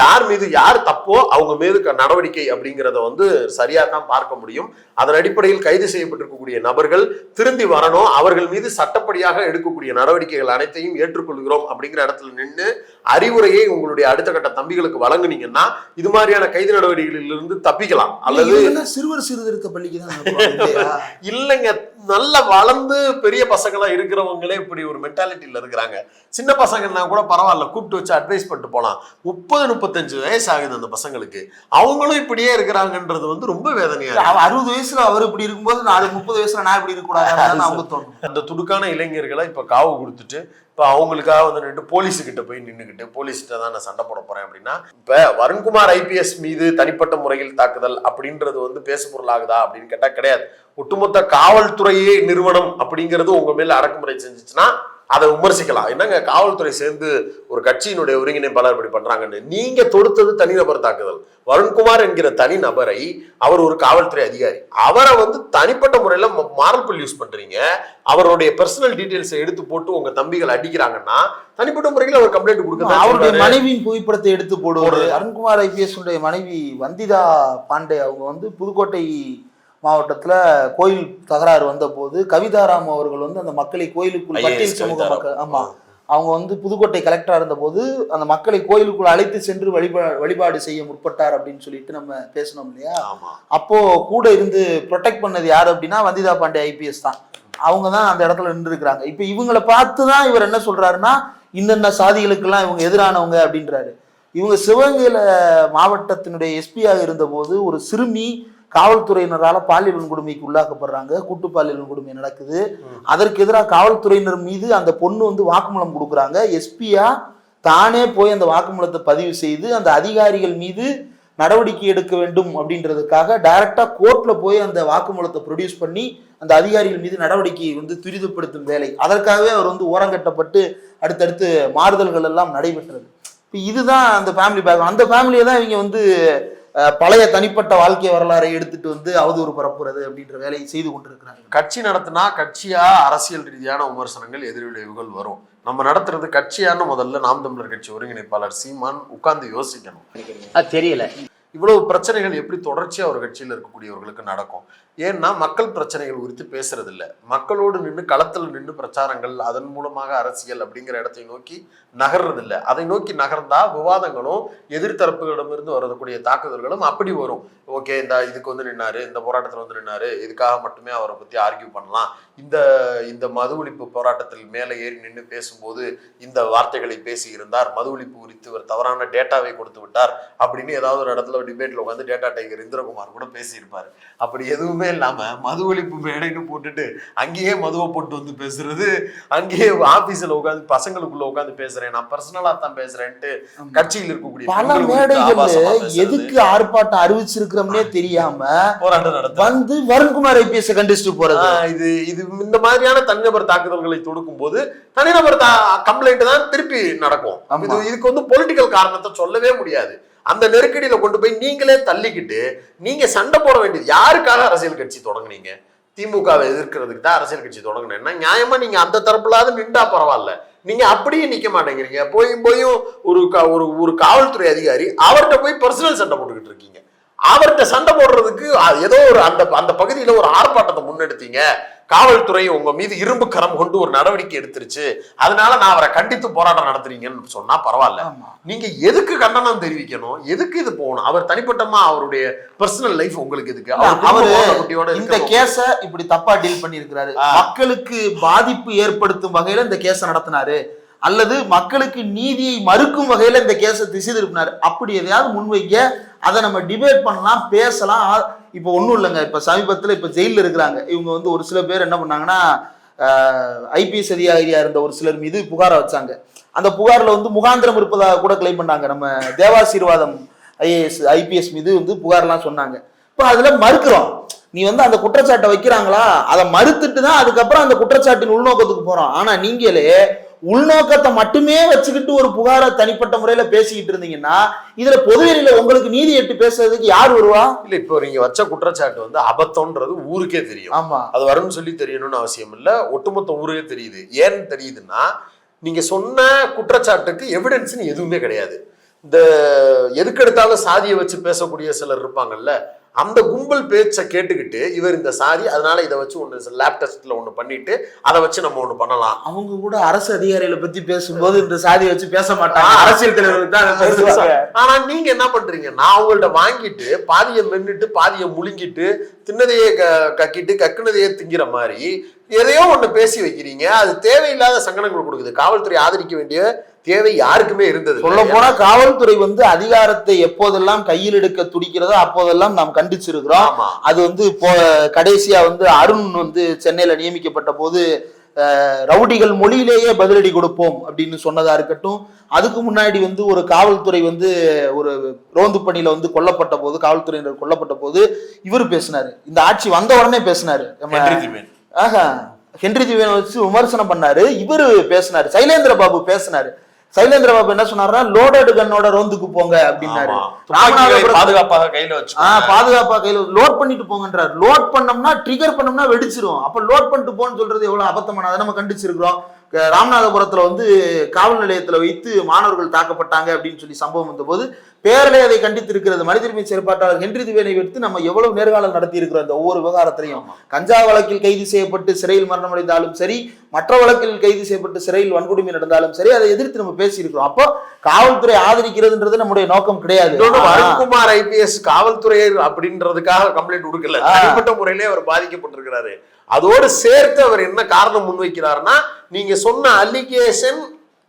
யார் மீது யார் தப்போ அவங்க மீது நடவடிக்கை அப்படிங்கிறத வந்து சரியா தான் பார்க்க முடியும். அதன் அடிப்படையில் கைது செய்யப்பட்டிருக்கக்கூடிய நபர்கள் திருந்தி வரணும். அவர்கள் மீது சட்டப்படியாக எடுக்கக்கூடிய நடவடிக்கைகள் அனைத்தையும் ஏற்றுக்கொள்கிறோம் அப்படிங்கிற இடத்துல நின்று அறிவுரையை உங்களுடைய அடுத்த கட்ட தம்பிகளுக்கு வழங்குனீங்கன்னா இது மாதிரியான கைது நடவடிக்கைகளில் இருந்து தப்பிக்கலாம். அல்லது சிறுவர் சீர்திருத்த பள்ளிக்கு தான்? இல்லைங்க. நல்லா வளர்ந்து பெரிய பசங்களா இருக்கிறவங்களே இப்படி ஒரு மென்டாலிட்டியில இருக்கிறாங்க. சின்ன பசங்கன்னா கூட பரவாயில்ல கூப்பிட்டு வச்சு அட்வைஸ் பண்ணிட்டு போலாம். முப்பது முப்பத்தஞ்சு வயசு ஆகுது அந்த பசங்களுக்கு. அவங்களும் இப்படியே இருக்கிறாங்கன்றது வந்து ரொம்ப வேதனையா அறுபது வயசுல அவர் இப்படி இருக்கும்போது நாலு முப்பது வயசுல நான் இப்படி இருக்கக்கூடாது அந்த துடுக்கான இளைஞர்களை இப்ப காவு கொடுத்துட்டு இப்போ அவங்களுக்காக வந்து நின்று போலீஸுக்கிட்ட போய் நின்றுக்கிட்டு போலீஸ்கிட்ட தான் நான் சண்டை போட போகிறேன் அப்படின்னா இப்போ வருண்குமார் ஐபிஎஸ் மீது தனிப்பட்ட முறையில் தாக்குதல் அப்படின்றது வந்து பேசுபொருள் ஆகுதா அப்படின்னு கேட்டால் கிடையாது. ஒட்டுமொத்த காவல்துறையே நிறுவனம் அப்படிங்கிறது உங்கள் மேல் அடக்குமுறை செஞ்சிச்சுன்னா அதை விமர்சிக்கலாம். என்னங்க காவல்துறை சேர்ந்து ஒரு கட்சியினுடைய ஒருங்கிணைப்பாளர் இப்படி பண்றாங்கன்னு. நீங்க தொடுத்தது தனிநபர் தாக்குதல். வருண்குமார் என்கிற தனி நபரை அவர் ஒரு காவல்துறை அதிகாரி. அவரை வந்து தனிப்பட்ட முறையில மாரல் பில் யூஸ் பண்றீங்க. அவருடைய பர்சனல் டீடைல்ஸை எடுத்து போட்டு உங்க தம்பிகள் அடிக்கிறாங்கன்னா தனிப்பட்ட முறையில் அவர் கம்ப்ளைண்ட் கொடுக்க அவருடைய மனைவியின் புகைப்படத்தை எடுத்து போடுவாரு அருண்குமார் ஐபிஎஸ் மனைவி வந்திதா பாண்டே அவங்க வந்து புதுக்கோட்டை மாவட்டத்துல கோயில் தகராறு வந்த போது கவிதாராம் அவர்கள் வந்து அந்த மக்களை கோயிலுக்குள் பட்டியல் சமூக. மக்கள் ஆமா. அவங்க வந்து புதுக்கோட்டை கலெக்டரா இருந்தபோது அந்த மக்களை கோயிலுக்குள் அழைத்து சென்று வழிபா வழிபாடு செய்ய முற்பட்டார் அப்படின்னு சொல்லிட்டு நம்ம பேசணும் இல்லையா? அப்போ கூட இருந்து ப்ரொடெக்ட் பண்ணது யார் அப்படின்னா வந்திதா பாண்டே ஐபிஎஸ் தான். அவங்க தான் அந்த இடத்துல நின்றுருக்கிறாங்க. இப்போ இவங்களை பார்த்து தான் இவர் என்ன சொல்றாருன்னா இன்னென்ன சாதிகளுக்கெல்லாம் இவங்க எதிரானவங்க அப்படின்றாரு. இவங்க சிவகங்கையில மாவட்டத்தினுடைய எஸ்பியாக இருந்தபோது ஒரு சிறுமி காவல்துறையினரால் பாலியல் வன்கொடுமைக்கு உள்ளாக்கப்படுறாங்க. கூட்டு பாலியல் வன்கொடுமை நடக்குது. அதற்கு எதிராக காவல்துறையினர் மீது அந்த பொண்ணு வந்து வாக்குமூலம் கொடுக்குறாங்க. எஸ்பியா தானே போய் அந்த வாக்குமூலத்தை பதிவு செய்து அந்த அதிகாரிகள் மீது நடவடிக்கை எடுக்க வேண்டும் அப்படின்றதுக்காக டைரக்டா கோர்ட்ல போய் அந்த வாக்குமூலத்தை ப்ரொடியூஸ் பண்ணி அந்த அதிகாரிகள் மீது நடவடிக்கையை வந்து துரிதப்படுத்தும் வேலை. அதற்காகவே அவர் வந்து ஓரங்கட்டப்பட்டு அடுத்தடுத்து மாறுதல்கள் எல்லாம் நடைபெற்றது. இப்போ இதுதான் அந்த ஃபேமிலி பேக் அந்த ஃபேமிலியை தான் இவங்க வந்து பழைய தனிப்பட்ட வாழ்க்கை வரலாறை எடுத்துட்டு வந்து அவதூறு பரப்புறது அப்படின்ற வேலையை செய்து கொண்டிருக்கிறாங்க கட்சி நடத்தினா கட்சியா அரசியல் ரீதியான விமர்சனங்கள் எதிர்விளைவுகள் வரும். நம்ம நடத்துறது கட்சியான்னு முதல்ல நாம் தமிழர் கட்சி ஒருங்கிணைப்பாளர் சீமான் உட்கார்ந்து யோசிக்கணும். அது தெரியல. இவ்வளவு பிரச்சனைகள் எப்படி தொடர்ச்சியாக ஒரு கட்சியில் இருக்கக்கூடியவர்களுக்கு நடக்கும்? ஏன்னா மக்கள் பிரச்சனைகள் குறித்து பேசுறது இல்லை மக்களோடு நின்று களத்தில் நின்று பிரச்சாரங்கள் அதன் மூலமாக அரசியல் அப்படிங்கிற இடத்தை நோக்கி நகர்றதில்லை. அதை நோக்கி நகர்ந்தா விவாதங்களும் எதிர்த்தரப்புகளிடமிருந்து வரக்கூடிய தாக்குதல்களும் அப்படி வரும். ஓகே இந்த இதுக்கு வந்து நின்னாரு இந்த போராட்டத்தில் வந்து நின்னாரு இதுக்காக மட்டுமே அவரை பத்தி ஆர்கியூ பண்ணலாம். இந்த இந்த மது ஒழிப்பு போராட்டத்தில் மேலே ஏறி நின்று பேசும்போது இந்த வார்த்தைகளை பேசி இருந்தார் மது ஒழிப்பு குறித்து ஒரு தவறான டேட்டாவை கொடுத்து விட்டார். அப்படின்னு ஏதாவது ஒரு இடத்துல டிபேட்ல உட்காந்து டேட்டா டைகர் இந்திரகுமார் கூட பேசியிருப்பாரு. அப்படி எதுவுமே இல்லாம மது ஒழிப்பு மேடைன்னு போட்டுட்டு அங்கேயே மதுவை போட்டு வந்து பேசுறது அங்கேயே ஆபீஸ்ல உட்காந்து பசங்களுக்குள்ள உட்காந்து பேசுறேன் நான் பர்சனலா தான் பேசுறேன்ட்டு கட்சியில் இருக்கக்கூடிய பல பேசுறது, எதுக்கு ஆர்ப்பாட்டம் அறிவிச்சிருக்கிறோம்னே தெரியாம போராட்டம் நடத்த வந்து வருண்குமார் ஐபிஎஸ் கண்டிச்சுட்டு போறது. இது இது இந்த மாதிரியான தனிநபர் தாக்குதல்களை தொடுக்கும் போது தனிநபர் கம்ப்ளைண்ட் தான் திருப்பி நடக்கும். இதுக்கு வந்து பொலிட்டிக்கல் காரணத்தை சொல்லவே முடியாது. அந்த நெருக்கடியில கொண்டு போய் நீங்களே தள்ளிக்கிட்டு நீங்க சண்டை போட வேண்டியது யாருக்காக அரசியல் கட்சி தொடங்குனீங்க? திமுகவை எதிர்க்கிறதுக்கு தான் அரசியல் கட்சி தொடங்கினேன்னா நியாயமா? நீங்க அந்த தரப்புலாவது நின்றா பரவாயில்ல. நீங்க அப்படியே நிக்க மாட்டேங்கிறீங்க. போயும் போயும் ஒரு க ஒரு ஒரு காவல்துறை அதிகாரி அவர்கிட்ட போய் பர்சனல் சண்டை போட்டுக்கிட்டு இருக்கீங்க. அவர்கிட்ட சண்டை போடுறதுக்கு ஏதோ ஒரு அந்த அந்த பகுதியில் ஒரு ஆர்ப்பாட்டத்தை முன்னெடுத்தீங்க. காவல்துறை உங்க மீது இரும்பு கரம் கொண்டு ஒரு நடவடிக்கை எடுத்துருச்சு. அதனால நான் அவரை கண்டித்து போராட்டம் நடத்துறீங்கன்னு சொன்னா பரவாயில்ல. நீங்க எதுக்கு கண்டனம் தெரிவிக்கணும்? எதுக்கு இது போகணும்? அவர் தனிப்பட்டமா அவருடைய பர்சனல் லைஃப் உங்களுக்கு எதுக்கு? அவர் இந்த கேஸ இப்படி தப்பா டீல் பண்ணியிருக்கிறாரு. ஆ. மக்களுக்கு பாதிப்பு ஏற்படுத்தும் வகையில இந்த கேஸ நடத்தினாரு. அல்லது மக்களுக்கு நீதியை மறுக்கும் வகையில இந்த கேஸை திசை திருப்பினார். அப்படி எதையாவது முன்வைக்க அதை நம்ம டிபேட் பண்ணலாம் பேசலாம். இப்போ ஒன்றும் இல்லைங்க. இப்போ சமீபத்தில் இப்போ ஜெயிலில் இருக்கிறாங்க. இவங்க வந்து ஒரு சில பேர் என்ன பண்ணாங்கன்னா ஐபிஎஸ் அதிகாரியா இருந்த ஒரு சிலர் மீது புகாரை வச்சாங்க. அந்த புகார்ல வந்து முகாந்திரம் இருப்பதாக கூட கிளைம் பண்ணாங்க. நம்ம தேவாசீர்வாதம் ஐஏஎஸ் ஐபிஎஸ் மீது வந்து புகார்லாம் சொன்னாங்க. இப்போ அதில் மறுக்கிறோம். நீ வந்து அந்த குற்றச்சாட்டை வைக்கிறாங்களா? அதை மறுத்துட்டு தான் அதுக்கப்புறம் அந்த குற்றச்சாட்டின் உள்நோக்கத்துக்கு போறோம். ஆனா நீங்களே உள்நோக்கத்தை மட்டுமே வச்சுக்கிட்டு ஒரு புகாரை தனிப்பட்ட முறையில பேசிக்கிட்டு இருந்தீங்கன்னா இதுல பொதுவெளியில உங்களுக்கு நீதி எட்டு பேசுறதுக்கு யார் வருவா? இல்ல இப்போ நீங்க வச்ச குற்றச்சாட்டு வந்து அபத்தம்ன்றது ஊருக்கே தெரியும். ஆமா. அது வரும்னு சொல்லி தெரியணும்னு அவசியம் இல்ல. ஒட்டுமொத்த ஊரே தெரியுது. ஏன்னு தெரியுதுன்னா நீங்க சொன்ன குற்றச்சாட்டுக்கு எவிடன்ஸ்னு எதுவுமே கிடையாது. இந்த எதுக்கு எடுத்தாலும் சாதியை வச்சு பேசக்கூடிய சிலர் இருப்பாங்கல்ல அந்த கும்பல் பேச்சை கேட்டுக்கிட்டு இவர் இந்த சாதி அதனால இதை வச்சு ஒன்று லேப் டெஸ்ட்ல ஒன்று பண்ணிட்டு அதை வச்சு நம்ம ஒன்று பண்ணலாம். அவங்க கூட அரசு அதிகாரிகளை பத்தி பேசும்போது இந்த சாதி வச்சு பேச மாட்டாங்க. அரசியல் தலைவர்கள் தான் ஆனா நீங்க என்ன பண்றீங்க? நான் அவங்கள்ட்ட வாங்கிட்டு பாதியை மென்னுட்டு பாதியை முழுங்கிட்டு தின்னதையே க- கக்கிட்டு கக்குனதையே திங்கிற மாதிரி எதையோ ஒண்ணு பேசி வைக்கிறீங்க. அது தேவையில்லாத சங்கடங்கள் கொடுக்குது. காவல்துறை ஆதரிக்க வேண்டிய தேவை யாருக்குமே இருந்தது சொல்ல போனா காவல்துறை வந்து அதிகாரத்தை எப்போதெல்லாம் கையில் எடுக்க துடிக்கிறதோ அப்போதெல்லாம் நாம் கண்டிச்சிருக்கிறோம். அது வந்து இப்போ கடைசியா வந்து அருண் வந்து சென்னையில நியமிக்கப்பட்ட போது அஹ், ரவுடிகள் மொழியிலேயே பதிலடி கொடுப்போம் அப்படின்னு சொன்னதா இருக்கட்டும். அதுக்கு முன்னாடி வந்து ஒரு காவல்துறை வந்து ஒரு ரோந்து பணியில வந்து கொல்லப்பட்ட போது காவல்துறையினர் கொல்லப்பட்ட போது இவர் பேசினாரு. இந்த ஆட்சி வந்த உடனே பேசினாரு. ஆஹா ஹென்றி திவேன் வச்சு விமர்சனம் பண்ணாரு. இவரு பேசினாரு. சைலேந்திர பாபு பேசினாரு. சைலேந்திர பாபு என்ன சொன்னாருன்னா லோடடு கண்ணோட ரோந்துக்கு போங்க அப்படின்னாரு. பாதுகாப்பாக கையில வச்சு ஆ பாதுகாப்பா கையில லோட் பண்ணிட்டு போங்கன்றார். லோட் பண்ணோம்னா ட்ரிகர் பண்ணோம்னா வெடிச்சிரும். அப்ப லோட் பண்ணிட்டு போன்னு சொல்றது எவ்வளவு அபத்தமான அதை நம்ம கண்டிச்சிருக்கிறோம். ராமநாதபுரத்துல வந்து காவல் நிலையத்துல வைத்து மாணவர்கள் தாக்கப்பட்டாங்க அப்படின்னு சொல்லி சம்பவம் வந்தபோது பேரலை அதை கண்டித்து இருக்கிறது மனிதரிமை செயற்பாட்டாளர் ஹென்றி திவேனை வைத்து நம்ம எவ்வளவு நேர்காணல் நடத்தி இருக்கிறோம் இந்த ஒவ்வொரு விவகாரத்திலையும். கஞ்சா வழக்கில் கைது செய்யப்பட்டு சிறையில் மரணமடைந்தாலும் சரி மற்ற வழக்கில் கைது செய்யப்பட்டு சிறையில் வன்கொடுமை நடந்தாலும் சரி அதை எதிர்த்து நம்ம பேசியிருக்கிறோம். அப்போ காவல்துறை ஆதரிக்கிறதுன்றது நம்முடைய நோக்கம் கிடையாது. அருண்குமார் ஐபிஎஸ் காவல்துறை அப்படின்றதுக்காக கம்ப்ளைண்ட் கொடுக்கல. தனிப்பட்ட முறையிலே அவர் பாதிக்கப்பட்டிருக்கிறாரு. அதோடு சேர்த்து அவர் என்ன காரணம் முன்வைக்கிறாருன்னா நீங்க சொன்ன அலிகேஷன்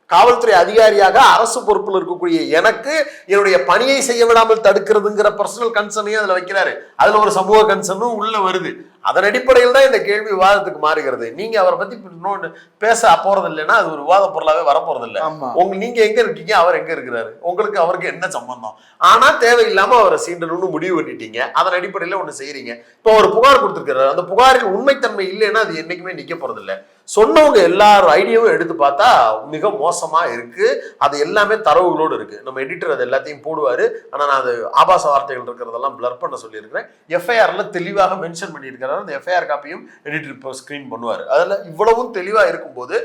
காவல்துறை அதிகாரியாக அரசு பொறுப்பில் இருக்கக்கூடிய எனக்கு என்னுடைய பணியை செய்ய விடாமல் தடுக்கிறதுங்கிற பர்சனல் கன்சர்னையும் அதில் வைக்கிறாரு. அதில் ஒரு சமூக கன்சர்னும் உள்ள வருது. அதன் அடிப்படையில் தான் இந்த கேள்வி விவாதத்துக்கு மாறுகிறது. நீங்க அவரை பத்தி இன்னொன்னு பேச போறது இல்லைன்னா அது ஒரு விவாத பொருளாவே வரப்போறது இல்லை உங்க நீங்க எங்க இருக்கீங்க அவர் எங்க இருக்கிறாரு? உங்களுக்கு அவருக்கு என்ன சம்பந்தம்? ஆனா தேவையில்லாம அவரை சீண்டணும்னு முடிவு பண்ணிட்டீங்க. அதன் அடிப்படையில ஒண்ணு செய்றீங்க. இப்போ ஒரு புகார் கொடுத்திருக்கிறாரு. அந்த புகாரில் உண்மைத்தன்மை இல்லைன்னா அது என்னைக்குமே நிக்க போறது இல்ல சொன்னவங்க எல்லாரும் ஐடியாவும் எடுத்து பார்த்தா மிக மோசமா இருக்கு. அது எல்லாமே தரவுகளோடு இருக்கு. நம்ம எடிட்டர் அது எல்லாத்தையும் போடுவாரு. ஆனா நான் அது ஆபாச வார்த்தைகள் இருக்கிறதெல்லாம் பிளர் பண்ண சொல்லியிருக்கிறேன். எஃப்ஐஆர்ல தெளிவாக மென்ஷன் பண்ணியிருக்கிறாரு அந்த எஃப்ஐஆர் காப்பியும் எடிட்டர் இப்போ ஸ்கிரீன் பண்ணுவார். அதில் இவ்வளவும் தெளிவா இருக்கும்போது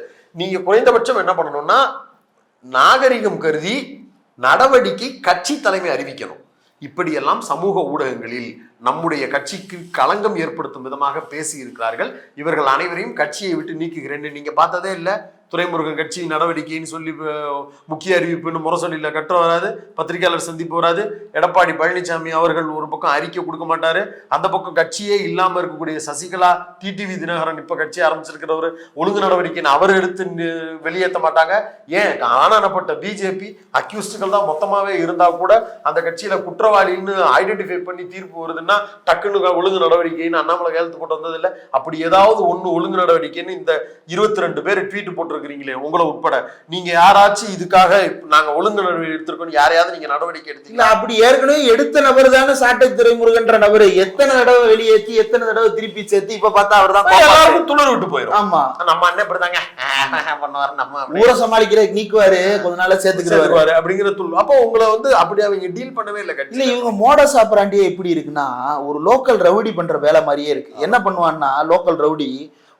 நீங்க குறைந்தபட்சம் என்ன பண்ணணும்னா நாகரிகம் கருதி நடவடிக்கை கட்சி தலைமை அறிவிக்கணும். இப்படியெல்லாம் சமூக ஊடகங்களில் நம்முடைய கட்சிக்கு களங்கம் ஏற்படுத்தும் விதமாக பேசி இருக்கிறார்கள் இவர்கள் அனைவரையும் கட்சியை விட்டு நீக்குகிறேன்னு நீங்க பார்த்ததே இல்லை. துரைமுருகன் கட்சி நடவடிக்கைன்னு சொல்லி முக்கிய அறிவிப்புன்னு முரசொலியில் கட்டுற வராது பத்திரிகையாளர் சந்திப்பு வராது. எடப்பாடி பழனிசாமி அவர்கள் ஒரு பக்கம் அறிக்கை கொடுக்க மாட்டார். அந்த பக்கம் கட்சியே இல்லாமல் இருக்கக்கூடிய சசிகலா டிடிவி தினகரன் இப்போ கட்சி ஆரம்பிச்சிருக்கிறவர் ஒழுங்கு நடவடிக்கைன்னு அவர் எடுத்து வெளியேற்ற மாட்டாங்க. ஏன்? ஆனானப்பட்ட பிஜேபி அக்யூஸ்டுகள் தான் மொத்தமாகவே இருந்தால் கூட அந்த கட்சியில் குற்றவாளின்னு ஐடென்டிஃபை பண்ணி தீர்ப்பு வருதுன்னா டக்குன்னு ஒழுங்கு நடவடிக்கைன்னு அண்ணாமலை கையெழுத்து போட்டு வந்தது அப்படி ஏதாவது ஒன்று ஒழுங்கு நடவடிக்கைன்னு இந்த இருபத்தி ரெண்டு பேர் ட்வீட் போட்டிருக்கிறீங்களே உங்களை உட்பட. நீங்க யாராச்சும் இதுக்காக நாங்க ஒழுங்கு நடவடிக்கை எடுத்திருக்கோம் யாரையாவது நீங்க நடவடிக்கை இல்ல எடுத்தீங்களா அப்படி ஏற்கனவே எடுத்த நபர் தானே சாட்டை துறைமுருகன்ற நபர். எத்தனை தடவை வெளியேற்றி எத்தனை தடவை திருப்பி சேர்த்து இப்ப பார்த்தா அவர் தான் எல்லாருக்கும் துளிர் விட்டு போயிடும் ஆமா. நம்ம அண்ணன் இப்படிதாங்க. பண்ணுவாரு நம்ம ஊரை சமாளிக்கிற நீக்குவாரு கொஞ்ச நாள சேர்த்துக்கிறாரு அப்படிங்கிற துள் அப்போ உங்களை வந்து அப்படி அவங்க டீல் பண்ணவே இல்லை இல்ல இவங்க மோடஸ் ஆப்பராண்டியே எப்படி இருக்குன்னா ஒரு லோக்கல் ரவுடி பண்ற வேலை மாதிரியே இருக்கு. என்ன பண்ணுவான்னா லோக்கல் ரவுடி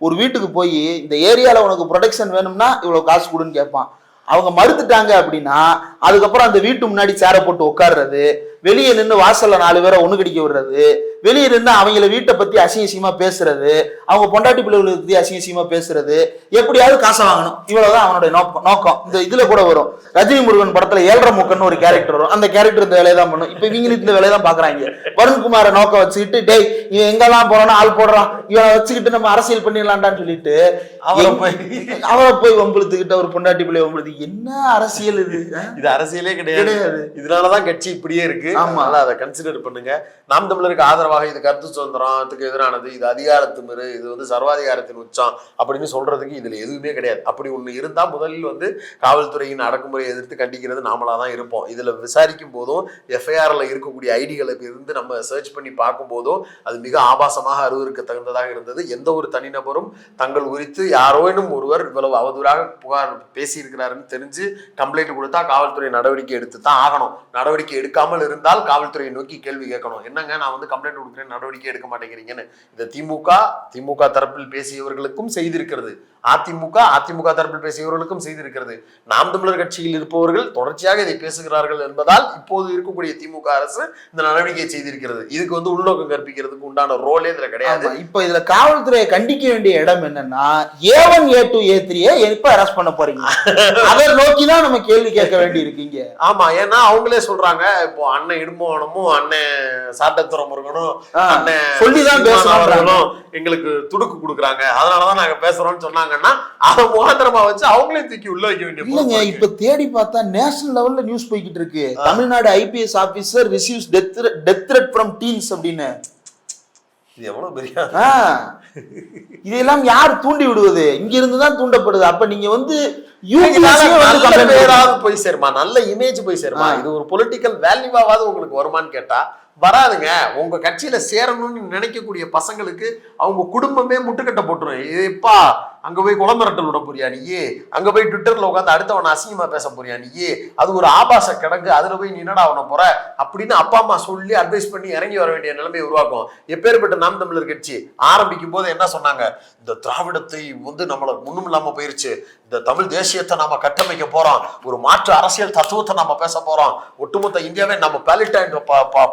ஒரு வீட்டுக்கு போய் இந்த ஏரியாவில் உனக்கு ப்ரொடெக்ஷன் வேணும்னா இவ்வளோ காசு கொடுன்னு கேட்பான். அவங்க மறுத்துட்டாங்க அப்படின்னா அதுக்கப்புறம் அந்த வீட்டு முன்னாடி சேரை போட்டு உட்கார்றது வெளியே நின்று வாசல்ல நாலு பேரை ஒண்ணு கடிக்க விடுறது. வெளியே நின்று அவங்கள வீட்டை பத்தி அசிங்க அசிங்கமா பேசுறது. அவங்க பொண்டாட்டி பிள்ளைகளை பத்தி அசிங்க அசிங்கமா பேசுறது. எப்படியாவது காசை வாங்கணும். இவ்வளவுதான் அவனுடைய நோக்கம் நோக்கம். இந்த இதுல கூட வரும். ரஜினி முருகன் படத்துல ஏழரை முக்கன்னு ஒரு கேரக்டர் வரும். அந்த கேரக்டர் இந்த வேலையை தான் பண்ணும். இப்ப இவங்க இந்த வேலையை தான் பாக்குறாங்க வருண்குமாரை நோக்கம் வச்சுக்கிட்டு டேய் இவன் எங்கெல்லாம் போறானோ ஆள் போடுறான். இவனை வச்சுக்கிட்டு நம்ம அரசியல் பண்ணிடலாம்டான்னு சொல்லிட்டு அவரை போய் அவரை போய் வம்புழுத்துக்கிட்ட ஒரு பொண்டாட்டி பிள்ளை வம்புழுத்து என்ன அரசியல் இது? இது அரசியலே கிடையாது. கிடையாது. இதனாலதான் கட்சி இப்படியே இருக்கு. ஆமா. அதனால அதை கன்சிடர் பண்ணுங்க. நாம் தமிழருக்கு ஆதரவாக இது கருத்து சுதந்திரத்துக்கு எதிரானது இது அதிகாரத்துமிரு இது வந்து சர்வாதிகாரத்தின் உச்சம் அப்படின்னு சொல்றதுக்கு இதுல எதுவுமே கிடையாது. அப்படி ஒண்ணு இருந்தா முதலில் வந்து காவல்துறையின் அடக்குமுறையை எதிர்த்து கண்டிக்கிறது நாமளா தான் இருப்போம். இதுல விசாரிக்கும் போதும் எஃப்ஐஆர்ல இருக்கக்கூடிய ஐடிகளை இருந்து நம்ம சர்ச் பண்ணி பார்க்கும் போதும் அது மிக ஆபாசமாக அருவருக்கு தகுந்ததாக இருந்தது. எந்த ஒரு தனிநபரும் தங்கள் குறித்து யாரோனும் ஒருவர் இவ்வளவு அவதூறாக புகார் பேசியிருக்கிறாருன்னு தெரிஞ்சு கம்ப்ளைண்ட் கொடுத்தா காவல்துறை நடவடிக்கை எடுத்து தான் ஆகணும். நடவடிக்கை எடுக்காமல் இருந்தால் காவல்துறையை நோக்கி கேள்வி கேட்கணும். என்னங்க நான் வந்து கம்ப்ளைண்ட் கொடுக்குறேன் நடவடிக்கை எடுக்க மாட்டேங்கிறீங்கன்னு. இந்த திமுக திமுக தரப்பில் பேசியவர்களுக்கும் செய்திருக்கிறது. அதிமுக அதிமுக தரப்பில் பேசியவர்களுக்கும் செய்திருக்கிறது. நாம் தமிழர் கட்சியில் இருப்பவர்கள் தொடர்ச்சியாக இதை பேசுகிறார்கள் என்பதால் இப்போது இருக்கக்கூடிய திமுக அரசு இந்த நடவடிக்கை செய்திருக்கிறது. இதுக்கு வந்து உள்நோக்கம் கற்பிக்கிறதுக்கு உண்டான ரோலே இதுல கிடையாது. இப்ப இதுல காவல்துறையை கண்டிக்க வேண்டிய இடம் என்னன்னா ஏ ஒன் ஏ டூ ஏ த்ரீய எப்ப அரெஸ்ட் பண்ண போறீங்க? அதை நோக்கி தான் நம்ம கேள்வி கேட்க வேண்டி இருக்கீங்க ஆமா ஏன்னா அவங்களே சொல்றாங்க இப்போ அண்ணன் இடும்போவனமும் அண்ணன் சாட்டத்துறை முருகனும் அண்ணன் சொல்லிதான் பேசுறாங்க. எங்களுக்கு துடுக்கு கொடுக்குறாங்க. அதனாலதான் நாங்க பேசுறோம்னு சொன்னாங்கன்னா அதை முகாந்திரமா வச்சு அவங்களே தூக்கி உள்ள வைக்க வேண்டிய இல்லங்க. இப்ப தேடி பார்த்தா நேஷனல் லெவல்ல நியூஸ் போய்கிட்டு இருக்கு. Tamil Nadu IPS officer receives death death threat from teens அப்படின்னு. இது எவ்வளவு பெரிய. இதெல்லாம் யார் தூண்டி விடுவது? இங்க இருந்து தான் தூண்டப்படுது. அப்ப நீங்க வந்து போய் சேருமா? நல்ல இமேஜ் போய் சேருமா. இது ஒரு பொலிட்டிக்கல் வேல்யூவாவது உங்களுக்கு வருமான்னு கேட்டா வராதுங்க. உங்க கட்சியில சேரணும்னு நினைக்கக்கூடிய பசங்களுக்கு அவங்க குடும்பமே முட்டுக்கட்டை போட்டுரும். ஏப்பா அங்க போய் குளமிரட்டல் விட போறியா நீயே? அங்க போய் ட்விட்டர்ல உட்காந்து அடுத்தவன் அசிங்கமா பேச போறியானியே அது ஒரு ஆபாச கிடங்கு. அதுல போய் நீ என்னடா அவன போற? அப்படின்னு அப்பா அம்மா சொல்லி அட்வைஸ் பண்ணி இறங்கி வர வேண்டிய நிலைமையை உருவாக்கும். எப்பேற்பட்ட நாம் தமிழர் கட்சி ஆரம்பிக்கும் போது என்ன சொன்னாங்க? இந்த திராவிடத்தை வந்து நம்மள ஒண்ணும் இல்லாம போயிருச்சு. இந்த தமிழ் தேசியத்தை நாம கட்டமைக்க போறோம். ஒரு மாற்று அரசியல் தத்துவத்தை நாம பேச போறோம். ஒட்டுமொத்த இந்தியாவே நம்ம பேலிட்டாயின்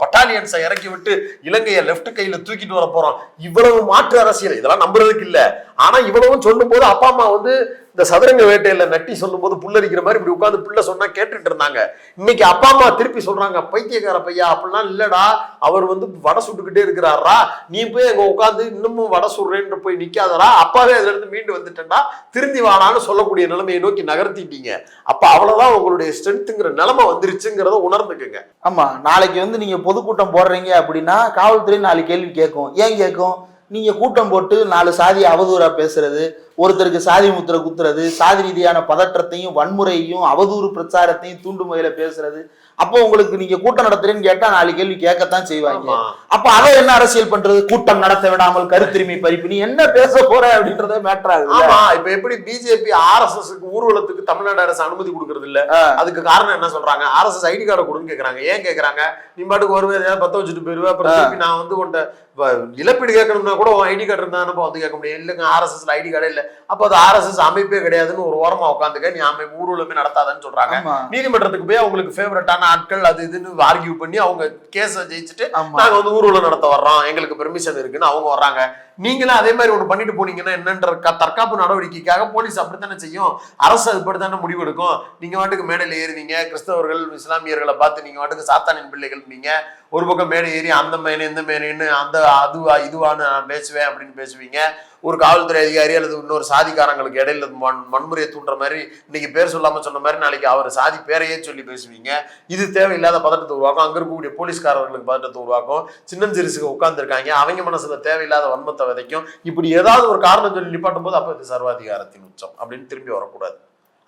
பட்டாலியன்ஸை இறக்கி விட்டு இலங்கையை லெஃப்ட் கையில தூக்கிட்டு வர போறோம். இவ்வளவு மாற்று அரசியல் இதெல்லாம் நம்புறதுக்கு இல்ல. ஆனா இவ்வளவும் சொல்ல போது அப்பா அம்மா வந்து இந்த சதுரங்க வேட்டையில நட்டி சொல்லும்போது புல்லரிக்கிற மாதிரி இப்படி உட்காந்து புள்ள சொன்னா கேட்டுட்டு இருந்தாங்க. இன்னைக்கு அப்பா அம்மா திருப்பி சொல்றாங்க பைத்தியக்கார பையா அப்படிலாம் இல்லடா. அவர் வந்து வடை சுட்டுக்கிட்டே இருக்கிறாரா? நீ போய் அங்க உட்காந்து இன்னமும் வடை சுடுறேன்னு போய் நிக்காதரா அப்பாவே அதுல இருந்து மீண்டு வந்துட்டேன்டா. திருந்தி வாடான்னு சொல்லக்கூடிய நிலைமையை நோக்கி நகர்த்திட்டீங்க. அப்ப அவ்வளவுதான் உங்களுடைய ஸ்ட்ரென்த்துங்கிற நிலைமை வந்துருச்சுங்கிறத உணர்ந்துக்குங்க. ஆமா நாளைக்கு வந்து நீங்க பொதுக்கூட்டம் போடுறீங்க அப்படின்னா காவல்துறை நாலு கேள்வி கேட்கும். ஏன் கேட்கும்? நீங்க கூட்டம் போட்டு நாலு சாதி அவதூறா பேசுறது ஒருத்தருக்கு சாதி முத்திரை குத்துறது சாதி ரீதியான பதற்றத்தையும் வன்முறையையும் அவதூறு பிரச்சாரத்தையும் தூண்டும் வகையில பேசுறது. அப்போ உங்களுக்கு நீங்க கூட்டம் நடத்துறேன்னு கேட்டா நாலு கேள்வி கேட்கத்தான் செய்வாங்க. அப்ப அதை என்ன அரசியல் பண்றது? கூட்டம் நடத்த விடாமல் கருத்துரிமை பறிப்பு. நீ என்ன பேச போற அப்படின்றத மேட்டர் ஆகுது ஆமா. இப்ப எப்படி பிஜேபி ஆர்எஸ்எஸ் ஊர்வலத்துக்கு தமிழ்நாடு அரசு அனுமதி கொடுக்கறது இல்ல. அதுக்கு காரணம் என்ன சொல்றாங்க? ஆர்எஸ்எஸ் ஐடி கார்டை கொடுன்னு கேக்குறாங்க. ஏன் கேக்குறாங்க? நீ பாட்டுக்கு வருவே எதையாவது பத்த வச்சுட்டு போயிருவே. அப்புறம் ஆ. திருப்பி நான் வந்து உன்ட்ட வ- இழப்பீடு கேட்கணும்னா கூட ஐடி கார்டு இருந்தா நம்ம வந்து கேட்க முடியும்? இல்லைங்க ஆர்எஸ்எஸ்ல ஐடி கார்டே இல்ல. அப்ப அது ஆர்எஸ்எஸ் அமைப்பே கிடையாதுன்னு ஒரு ஓரமா உட்காந்துக்க நீ அமைப்பு ஊர்வலமே நடத்தாதன்னு சொல்றாங்க. நீதிமன்றத்துக்கு போய் அவங்களுக்கு ஃபேவரட்டான ஆட்கள் அது இதுன்னு ஆர்கியூ பண்ணி அவங்க கேஸை ஜெயிச்சுட்டு ஆமா. நாங்க வந்து ஊர்வலம் நடத்த வர்றோம். எங்களுக்கு பெர்மிஷன் இருக்குன்னு அவங்க வர்றாங்க. நீங்களும் அதே மாதிரி ஒண்ணு பண்ணிட்டு போனீங்கன்னா என்னன்ற தற்காப்பு நடவடிக்கைக்காக போலீஸ் அப்படித்தானே செய்யும்? அரசு அதுபடித்தானே முடிவெடுக்கும் நீங்க வாட்டுக்கு மேடையில ஏறுவீங்க கிறிஸ்தவர்கள் இஸ்லாமியர்களை பார்த்து நீங்க வாட்டுக்கு சாத்தானின் பிள்ளைகள் நீங்க. ஒரு பக்கம் மேடை ஏறி அந்த மேனு இந்த மேனுன்னு அந்த அதுவா இதுவான்னு நான் பேசுவேன் அப்படின்னு பேசுவீங்க. ஒரு காவல்துறை அதிகாரி அல்லது இன்னொரு சாதிக்காரங்களுக்கு இடையில மண் வன்முறையை தூண்டுற மாதிரி இன்னைக்கு பேர் சொல்லாம சொன்ன மாதிரி நாளைக்கு அவர் சாதி பேரையே சொல்லி பேசுவீங்க. இது தேவையில்லாத பதட்டத்தை உருவாக்கும். அங்க இருக்கக்கூடிய போலீஸ்காரர்களுக்கு பதட்டத்தை உருவாக்கும். சின்னஞ்சிறுசுக்கு உட்கார்ந்துருக்காங்க. அவங்க மனசுல தேவையில்லாத வன்மத்தை விதைக்கும். இப்படி ஏதாவது ஒரு காரணம் சொல்லி நிப்பாட்டும் போது அப்ப இது சர்வாதிகாரத்தின் உச்சம் அப்படின்னு திரும்பி வரக்கூடாது.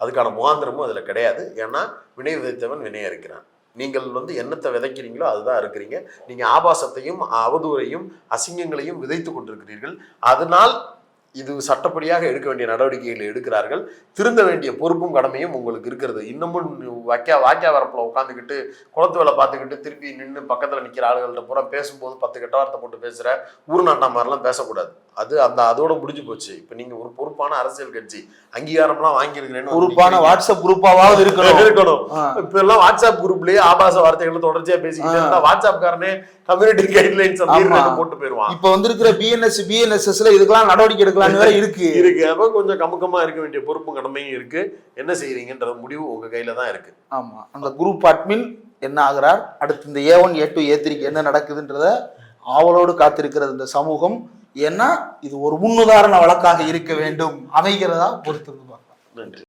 அதுக்கான முகாந்திரமும் அதுல கிடையாது. ஏன்னா வினை விதைத்தவன் வினையா இருக்கிறான் நீங்கள் வந்து என்னத்தை விதைக்கிறீங்களோ அதுதான் இருக்கிறீங்க. நீங்க ஆபாசத்தையும் அவதூறையும் அசிங்கங்களையும் விதைத்து கொண்டிருக்கிறீர்கள். அதனால் இது சட்டப்படியாக எடுக்க வேண்டிய நடவடிக்கைகளை எடுக்கிறார்கள். திருந்த வேண்டிய பொறுப்பும் கடமையும் உங்களுக்கு இருக்கிறது. இன்னமும் வாக்கியா வாக்கியா வரப்புல உட்காந்துக்கிட்டு குளத்து வேலை பார்த்துக்கிட்டு திருப்பி நின்று பக்கத்தில் நிற்கிற ஆளுகள்கிட்ட பூரா பேசும்போது பத்து கெட்ட வார்த்தை போட்டு பேசுகிற ஊர் நாட்டா மாதிரிலாம் பேசக்கூடாது. அது அந்த அதோட முடிஞ்சு போச்சு. இப்ப நீங்க ஒரு பொறுப்பான அரசியல் கட்சி அங்கீகாரம்லாம் வாங்கியிருக்கிறேன்னு பொறுப்பான. வாட்ஸ்அப் குரூப்பாவது இருக்கணும். இருக்கணும். இப்ப எல்லாம் வாட்ஸ்அப் குரூப்லயே ஆபாச வார்த்தைகளை தொடர்ச்சியா பேசிக்கிட்டே. இருந்தா வாட்ஸ்அப் காரனே கம்யூனிட்டி கைட்லைன்ஸ். போட்டு போயிருவான் இப்ப வந்திருக்கிற பிஎன்எஸ் பிஎன்எஸ்எஸ்ல இதுக்கெல்லாம் நடவடிக்கை எடுக்கலாம்னு வேற இருக்கு. இருக்கு. அப்ப கொஞ்சம் கமுக்கமா இருக்க வேண்டிய பொறுப்பும் கடமையும் இருக்கு. என்ன செய்யறீங்கன்ற முடிவு உங்க கையில தான் இருக்கு. ஆமா. அந்த குரூப் அட்மின் என்ன ஆகுறார்? அடுத்து இந்த ஏ ஒன் ஏ டூ ஏ த்ரீக்கு என்ன நடக்குதுன்றத ஆவலோடு காத்திருக்கிறது இந்த சமூகம். ஏன்னா இது ஒரு முன்னுதாரண வழக்காக இருக்க வேண்டும். அமைகிறதா பொறுத்திருந்து பார்க்கலாம். நன்றி.